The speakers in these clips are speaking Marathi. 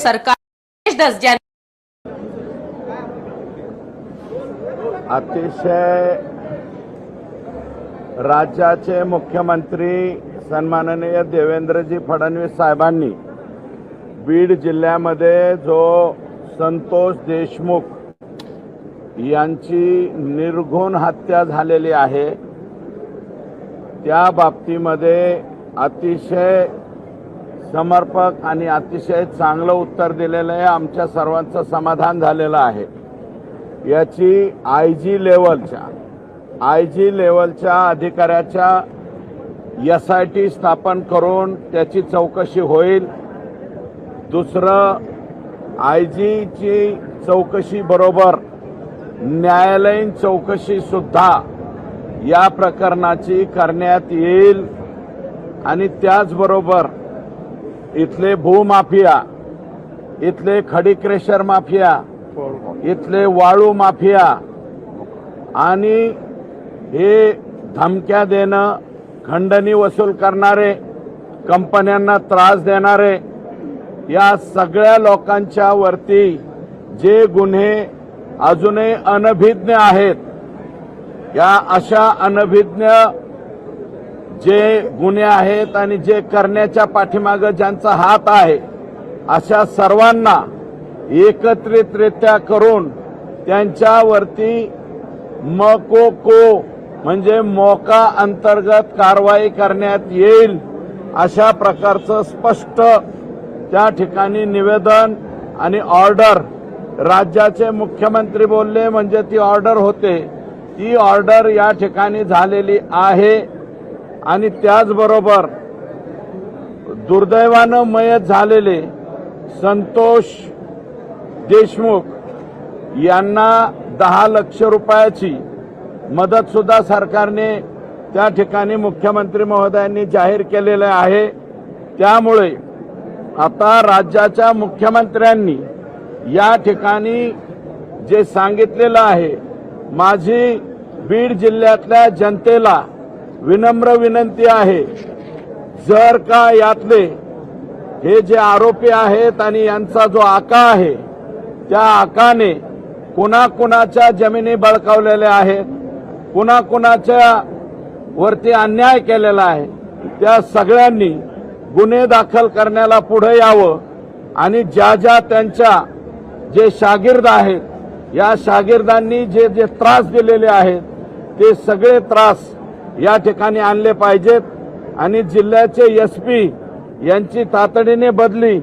सरकार दर्जा अतिशय राज्याचे मुख्यमंत्री सन्माननीय देवेंद्रजी फडणवीस साहेबांनी बीड जिल्ह्यामध्ये जो संतोष देशमुख यांची निर्घुण हत्या झालेली आहे त्या बाबतीमध्ये अतिशय समर्पक आणि अतिशय चांगलं उत्तर दिलेलं आहे. आमच्या सर्वांचं समाधान झालेलं आहे. याची आय जी लेवलच्या आय जी लेवलच्या अधिकाऱ्याच्या एस आय टी स्थापन करून त्याची चौकशी होईल. दुसरं आय जीची चौकशी बरोबर न्यायालयीन चौकशी सुद्धा या प्रकरणाची करण्यात येईल. आणि त्याचबरोबर इथले भूमाफिया इथले खडीक्रेशर माफिया इथले वाळू माफिया आणि हे धमक्या देणं खंडणी वसूल करणारे कंपन्यांना त्रास देणारे या सगळ्या लोकांच्या वरती जे गुन्हे अजूनही अनभिज्ञ आहेत या अशा अनभिज्ञ जे गुन्हे आहेत आणि जे करण्याच्या पाठीमागं ज्यांचा हात आहे अशा सर्वांना एकत्रितरित्या करून त्यांच्यावरती मको को म्हणजे मोका अंतर्गत कारवाई करण्यात येईल अशा प्रकारचं स्पष्ट त्या ठिकाणी निवेदन आणि ऑर्डर राज्याचे मुख्यमंत्री बोलले म्हणजे ती ऑर्डर होते. ती ऑर्डर या ठिकाणी झालेली आहे. आणि त्याचबरोबर दुर्दैवानं मयत झालेले संतोष देशमुख यांना दहा लक्ष रुपयाची मदत सुद्धा सरकारने त्या ठिकाणी मुख्यमंत्री महोदयांनी जाहीर केलेलं आहे. त्यामुळे आता राज्याच्या मुख्यमंत्र्यांनी या ठिकाणी जे सांगितलेलं आहे माझी बीड जिल्ह्यातल्या जनतेला विनम्र विनंती आहे जर का यातले हे जे आरोपी आहेत आणि यांचा जो आका आहे त्या आकाने कुणाकुणाच्या जमिनी बळकावलेल्या आहेत कुणाकुणाच्या वरती अन्याय केलेला आहे त्या सगळ्यांनी गुन्हे दाखल करण्याला पुढे यावं आणि ज्या ज्या त्यांच्या जे शागिर्द आहेत या शागिर्दांनी जे जे त्रास दिलेले आहेत ते सगळे त्रास या ठिकाणी आणले पाहिजेत. आणि जिल्ह्याचे एस पी यांची तातडीने बदली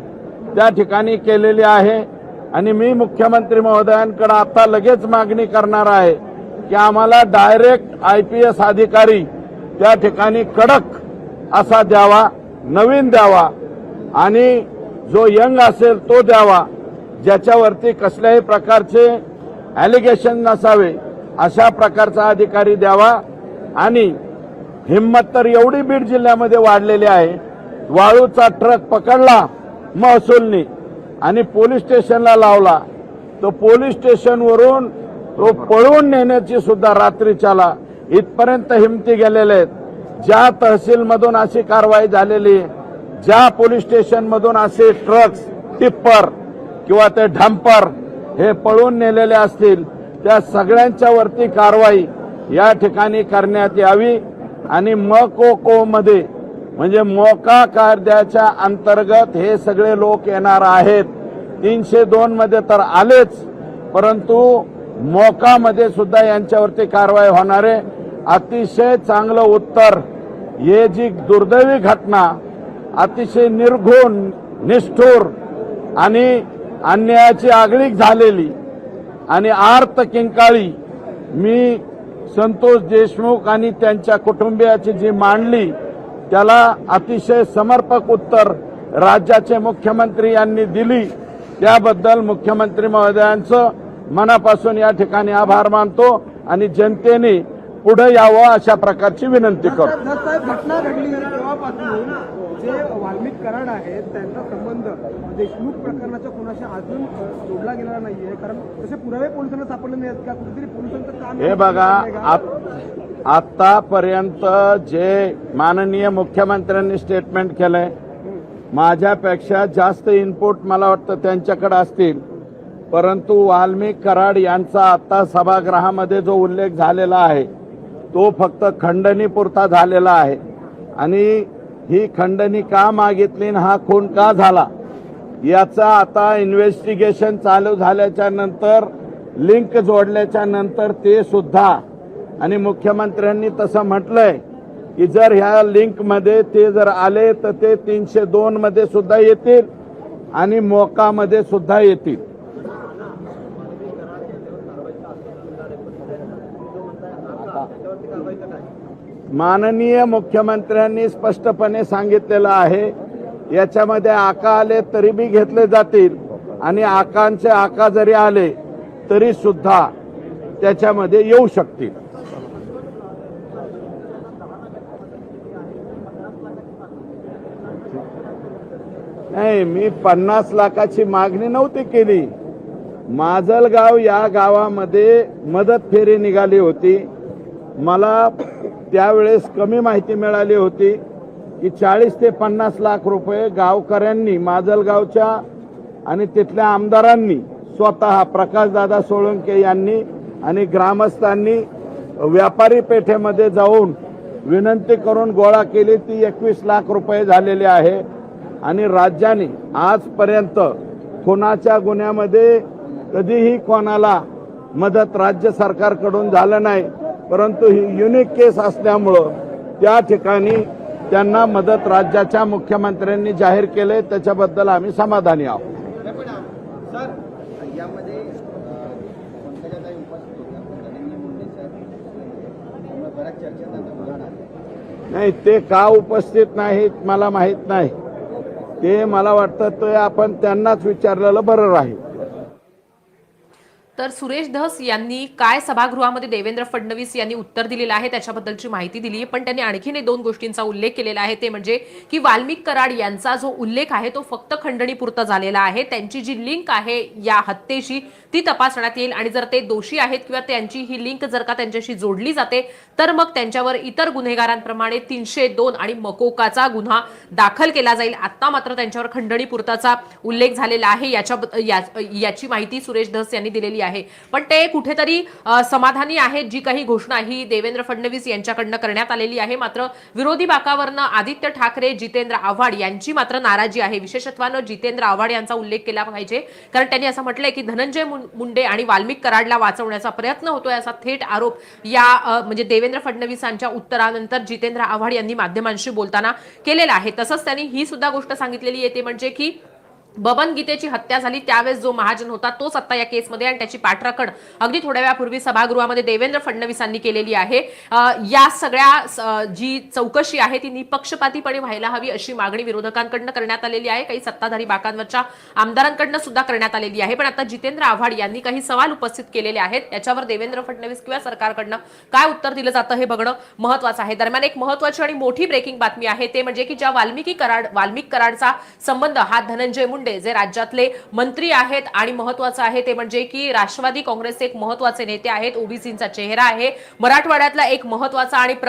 त्या ठिकाणी केलेली आहे. आणि मी मुख्यमंत्री महोदयांकडे आता लगेच मागणी करणार आहे की आम्हाला डायरेक्ट आय पी एस अधिकारी त्या ठिकाणी कडक असा द्यावा नवीन द्यावा. आणि जो यंग असेल तो द्यावा. ज्याच्यावरती कसल्याही प्रकारचे ॲलिगेशन नसावे अशा प्रकारचा अधिकारी द्यावा. आणि हिंमत तर एवढी बीड जिल्ह्यामध्ये वाढलेली आहे. वाळूचा ट्रक पकडला महसूलनी आणि पोलीस स्टेशनला लावला. तो पोलीस स्टेशनवरून तो पळवून नेण्याची सुद्धा रात्रीच्याला इथपर्यंत हिमती गेलेले आहेत. ज्या तहसीलमधून अशी कारवाई झालेली आहे, ज्या पोलीस स्टेशनमधून असे ट्रक्स टिप्पर किंवा ते ढंपर हे पळून नेलेले असतील त्या सगळ्यांच्या वरती कारवाई या ठिकाणी करण्यात यावी. आणि मको मध्ये म्हणजे मोका कायद्याच्या अंतर्गत हे सगळे लोक येणार आहेत. तीनशे दोन मध्ये तर आलेच परंतु मोकामध्ये सुद्धा यांच्यावरती कारवाई होणार आहे. अतिशय चांगलं उत्तर. हे जी दुर्दैवी घटना अतिशय निर्घुण निष्ठुर आणि अन्यायाची आगळीक झालेली आणि आर्त किंकाळी मी संतोष देशमुख आणि त्यांच्या कुटुंबियाची जी मांडली त्याला अतिशय समर्पक उत्तर राज्याचे मुख्यमंत्री यांनी दिली. त्याबद्दल मुख्यमंत्री महोदयांचं मनापासून या ठिकाणी आभार मानतो आणि जनतेने पुढे यावं अशा प्रकारची विनंती करतो. घटना घडली तेव्हापासून जे वाल्मिक कराड आहेत त्यांचा संबंध देशमुख प्रकरणाच्या कोणाशी अजून जोडला गेलेला नाहीये. कारण तसे पुरावे पोलिसांना सापडले नाहीत का? कुठेतरी पोलिसांचं काम हे बघा आत- आतापर्यंत जे माननीय मुख्यमंत्र्यांनी स्टेटमेंट केलंय माझ्यापेक्षा जास्त इनपुट मला वाटतं त्यांच्याकडे असतील. परंतु वाल्मिक कराड यांचा आता सभागृहामध्ये जो उल्लेख झालेला आहे तो फक्त खंडणीपुरता झालेला आहे. आणि ही खंडणी का मागितली आणि हा खून का झाला याचा आता इन्व्हेस्टिगेशन चालू झाल्याच्यानंतर लिंक जोडल्याच्या नंतर ते सुद्धा आणि मुख्यमंत्र्यांनी तसं म्हटलंय की जर ह्या लिंकमध्ये ते जर आले तर ते तीनशे दोनमध्ये सुद्धा येतील आणि मोकामध्ये सुद्धा येतील. माननीय मुख्यमंत्र्यांनी स्पष्टपणे सांगितलेलं आहे याच्यामध्ये आका आले तरी बी घेतले जातील आणि आकांचे आका जरी आले तरी सुद्धा त्याच्यामध्ये येऊ शकतील. नाही मी पन्नास लाखाची मागणी नव्हती केली. माजलगाव या गावामध्ये मदत फेरी निघाली होती. मला त्यावेळेस कमी माहिती मिळाली होती की चाळीस ते पन्नास लाख रुपये गावकऱ्यांनी माजलगावच्या आणि तिथल्या आमदारांनी स्वतः प्रकाशदादा सोळंके यांनी आणि ग्रामस्थांनी व्यापारी पेठेमध्ये जाऊन विनंती करून गोळा केली ती एकवीस लाख रुपये झालेली आहे. आणि राज्याने आजपर्यंत खुनाच्या गुन्ह्यामध्ये कधीही कोणाला मदत राज्य सरकारकडून झालं नाही. परंतु ही युनिक केस असल्यामुळं त्या ठिकाणी त्यांना मदत राज्याच्या मुख्यमंत्र्यांनी जाहीर केले त्याच्याबद्दल आम्ही समाधानी आहोत. नाही ते का उपस्थित नाहीत मला माहीत नाही. ते मला वाटतं ते आपण त्यांनाच विचारलेलं बरं राहील. तर सुरेश धस यांनी काय सभागृहामध्ये देवेंद्र फडणवीस यांनी उत्तर दिलेलं आहे त्याच्याबद्दलची माहिती दिली आहे पण त्यांनी आणखीन एक दोन गोष्टींचा उल्लेख केलेला आहे. ते म्हणजे की वाल्मिक कराड यांचा जो उल्लेख आहे तो फक्त खंडणीपुरता झालेला आहे. त्यांची जी लिंक आहे या हत्येशी ती तपासण्यात येईल. आणि जर ते दोषी आहेत किंवा त्यांची ही लिंक जर का त्यांच्याशी जोडली जाते तर मग त्यांच्यावर इतर गुन्हेगारांप्रमाणे तीनशे दोन आणि मकोकाचा गुन्हा दाखल केला जाईल. आता मात्र त्यांच्यावर खंडणीपुरताचा उल्लेख झालेला आहे. याच्या याची माहिती सुरेश धस यांनी दिलेली आहे. पण ते कुठेतरी समाधानी आहेत जी काही घोषणा ही देवेंद्र फडणवीस यांच्याकडनं करण्यात आलेली आहे. मात्र विरोधी बाकावरनं आदित्य ठाकरे जितेंद्र आव्हाड यांची मात्र नाराजी आहे. विशेषत्वानं जितेंद्र आव्हाड यांचा उल्लेख केला पाहिजे. कारण त्यांनी असं म्हटलंय की धनंजय मुंडे आणि वाल्मिक कराडला वाचवण्याचा प्रयत्न होतोय असा थेट आरोप या म्हणजे देवेंद्र फडणवीसांच्या उत्तरानंतर जितेंद्र आव्हाड यांनी माध्यमांशी बोलताना केलेला आहे. तसंच त्यांनी ही सुद्धा गोष्ट सांगितलेली आहे. ते म्हणजे की बबन गीतेची हत्या झाली त्यावेळेस जो महाजन होता तोच आता या केसमध्ये आणि त्याची पाठराखण अगदी थोड्या वेळापूर्वी सभागृहामध्ये देवेंद्र फडणवीसांनी केलेली आहे. या सगळ्या जी चौकशी आहे ती निपक्षपातीपणे व्हायला हवी अशी मागणी विरोधकांकडनं करण्यात आलेली आहे. काही सत्ताधारी बाकांवरच्या आमदारांकडनं सुद्धा करण्यात आलेली आहे. पण आता जितेंद्र आव्हाड यांनी काही सवाल उपस्थित केलेले आहेत. त्याच्यावर देवेंद्र फडणवीस किंवा सरकारकडनं काय उत्तर दिलं जातं हे बघणं महत्वाचं आहे. दरम्यान एक महत्वाची आणि मोठी ब्रेकिंग बातमी आहे. ते म्हणजे की ज्या वाल्मिकी कराड वाल्मिक कराडचा संबंध हा धनंजय मुंडे जे राज्यातले मंत्री आहेत आणि महत्वाचं आहे ते म्हणजे की राष्ट्रवादी काँग्रेसचे एक महत्त्वाचे नेते आहेत ओबीसींचा चेहरा आहे. मराठवाड्यातला एक महत्त्वाचा आणि